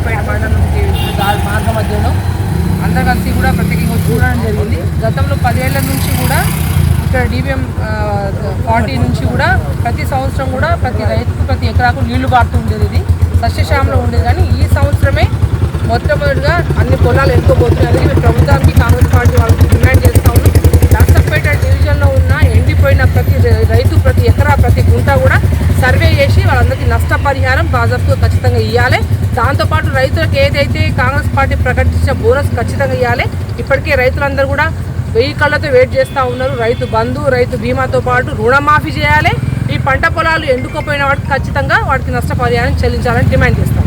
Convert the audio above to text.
నర్సాపేట మండలం నుంచి మార్గ మధ్యలో అందరు కలిసి కూడా ప్రత్యేకంగా చూడడం జరిగింది. గతంలో పదేళ్ళ నుంచి కూడా ఇక్కడ డిబిఎం ఫార్టీ నుంచి కూడా ప్రతి సంవత్సరం కూడా ప్రతి రైతుకు ప్రతి ఎకరాకు నీళ్ళు పారుతూ ఉండేది ఇది. సస్యశ్యామలో ఉండేది. కానీ ఈ సంవత్సరమే మొట్టమొదటిగా అన్ని పొలాలు ఎన్నుకోబోతున్నాయి మేము ప్రభుత్వానికి కాంగ్రెస్ పార్టీ వాళ్ళకి డిమాండ్ చేస్తా ఉన్నాం. నర్సపేట డివిజన్లో ఉన్న ఎండిపోయిన ప్రతి రైతు ప్రతి ఎకరా ప్రతి గుంట కూడా వాళ్ళందరికీ నష్టపరిహారం భాజపాకు ఖచ్చితంగా ఇవ్వాలి దాంతోపాటు రైతులకు ఏదైతే కాంగ్రెస్ పార్టీ ప్రకటించిన బోనస్ ఖచ్చితంగా ఇవ్వాలి ఇప్పటికే రైతులందరూ కూడా వెయ్యి కళ్ళతో వెయిట్ చేస్తూ ఉన్నారు. రైతు బంధు రైతు బీమాతో పాటు రుణమాఫీ చేయాలి. ఈ పంట పొలాలు ఎండుకోపోయిన వాటికి ఖచ్చితంగా వాటికి నష్టపరిహారం చెల్లించాలని డిమాండ్ చేస్తాం